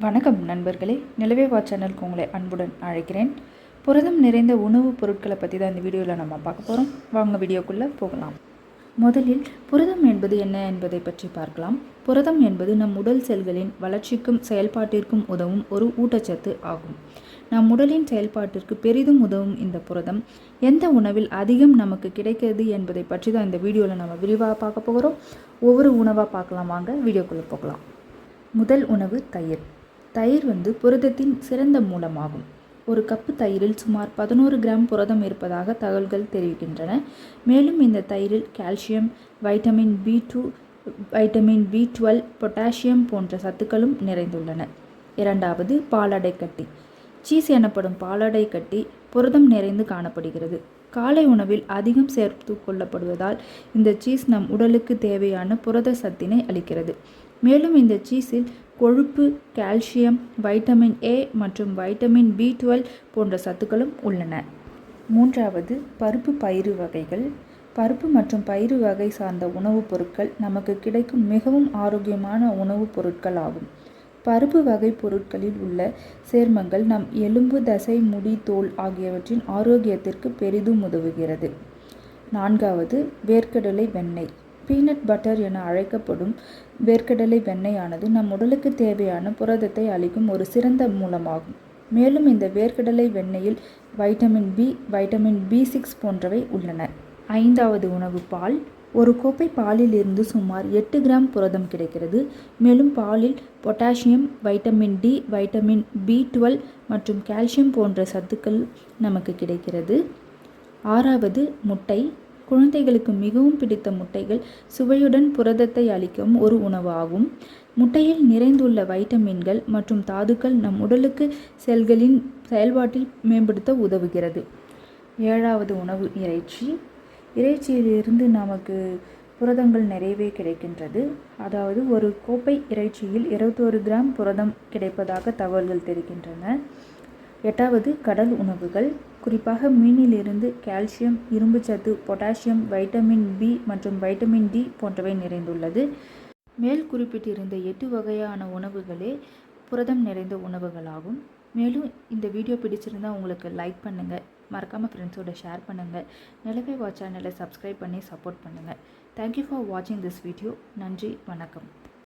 வணக்கம் நண்பர்களே. நிலவேவா சேனலுக்கு உங்களை அன்புடன் அழைக்கிறேன். புரதம் நிறைந்த உணவுப் பொருட்களை பற்றி தான் இந்த வீடியோவில் நம்ம பார்க்க போகிறோம் வாங்க வீடியோக்குள்ளே போகலாம். முதலில் புரதம் என்பது என்ன என்பதை பற்றி பார்க்கலாம். புரதம் என்பது நம் உடல் செல்களின் வளர்ச்சிக்கும் செயல்பாட்டிற்கும் உதவும் ஒரு ஊட்டச்சத்து ஆகும். நம் உடலின் செயல்பாட்டிற்கு பெரிதும் உதவும் இந்த புரதம். எந்த உணவில் அதிகம் நமக்கு கிடைக்கிறது என்பதை பற்றி தான் இந்த வீடியோவில் நம்ம விரிவாக பார்க்க போகிறோம் ஒவ்வொரு உணவாக பார்க்கலாம். வாங்க வீடியோக்குள்ளே போகலாம். முதல் உணவு தயிர். தயிர் வந்து புரதத்தின் சிறந்த மூலமாகும். ஒரு கப்பு தயிரில் சுமார் பதினோரு கிராம் புரதம் இருப்பதாக தகவல்கள் தெரிவிக்கின்றன. மேலும் இந்த தயிரில் calcium vitamin B two vitamin B twelve potassium போன்ற சத்துக்களும் நிறைந்துள்ளன. இரண்டாவது பாலாடை கட்டி. சீஸ் எனப்படும் பாலாடை கட்டி புரதம் நிறைந்து காணப்படுகிறது. காலை உணவில் அதிகம் சேர்த்து கொள்ளப்படுவதால் இந்த சீஸ் நம் உடலுக்கு தேவையான புரத சத்தினை அளிக்கிறது. மேலும் இந்த சீஸில் கொழுப்பு கால்சியம் வைட்டமின் ஏ மற்றும் வைட்டமின் பி டுவெல் போன்ற சத்துக்களும் உள்ளன. மூன்றாவது பருப்பு பயிறு வகைகள். பருப்பு மற்றும் பயிறு வகை சார்ந்த உணவுப் பொருட்கள் நமக்கு கிடைக்கும் மிகவும் ஆரோக்கியமான உணவுப் பொருட்கள் ஆகும். பருப்பு வகை பொருட்களில் உள்ள சேர்மங்கள் நம் எலும்பு தசை முடி தோல் ஆகியவற்றின் ஆரோக்கியத்திற்கு பெரிதும் உதவுகிறது. நான்காவது வேர்க்கடலை வெண்ணெய். பீனட் பட்டர் என அழைக்கப்படும் வேர்க்கடலை வெண்ணெயானது நம் உடலுக்கு தேவையான புரதத்தை அளிக்கும் ஒரு சிறந்த மூலமாகும். மேலும் இந்த வேர்க்கடலை வெண்ணெயில் vitamin B vitamin B six போன்றவை உள்ளன. ஐந்தாவது உணவு பால். ஒரு கோப்பை பாலில் இருந்து சுமார் எட்டு கிராம் புரதம் கிடைக்கிறது. மேலும் பாலில் potassium vitamin D vitamin B twelve மற்றும் கால்சியம் போன்ற சத்துக்கள் நமக்கு கிடைக்கிறது. ஆறாவது முட்டை. குழந்தைகளுக்கு மிகவும் பிடித்த முட்டைகள் சுவையுடன் புரதத்தை அளிக்கும் ஒரு உணவாகும். முட்டையில் நிறைந்துள்ள வைட்டமின்கள் மற்றும் தாதுக்கள் நம் உடலுக்கு செல்களின் செயல்பாட்டில் மேம்படுத்த உதவுகிறது. ஏழாவது உணவு இறைச்சி. இறைச்சியிலிருந்து நமக்கு புரதங்கள் நிறையவே கிடைக்கின்றது. அதாவது ஒரு கோப்பை இறைச்சியில் இருபத்தோரு கிராம் புரதம் கிடைப்பதாக தகவல்கள் தெரிகின்றன. எட்டாவது கடல் உணவுகள் குறிப்பாக மீனிலிருந்து கால்சியம் இரும்புச்சத்து பொட்டாசியம் வைட்டமின் பி மற்றும் வைட்டமின் டி போன்றவை நிறைந்துள்ளது. மேல் குறிப்பிட்டிருந்த எட்டு வகையான உணவுகளே புரதம் நிறைந்த உணவுகளாகும். மேலும் இந்த வீடியோ பிடிச்சிருந்தால் உங்களுக்கு லைக் பண்ணுங்கள் மறக்காமல் ஃப்ரெண்ட்ஸோட ஷேர் பண்ணுங்கள் நிலவே வாட்ச் சேனலை சப்ஸ்கிரைப் பண்ணி சப்போர்ட் பண்ணுங்கள் தேங்க்யூ ஃபார் வாட்சிங் திஸ் வீடியோ நன்றி வணக்கம்.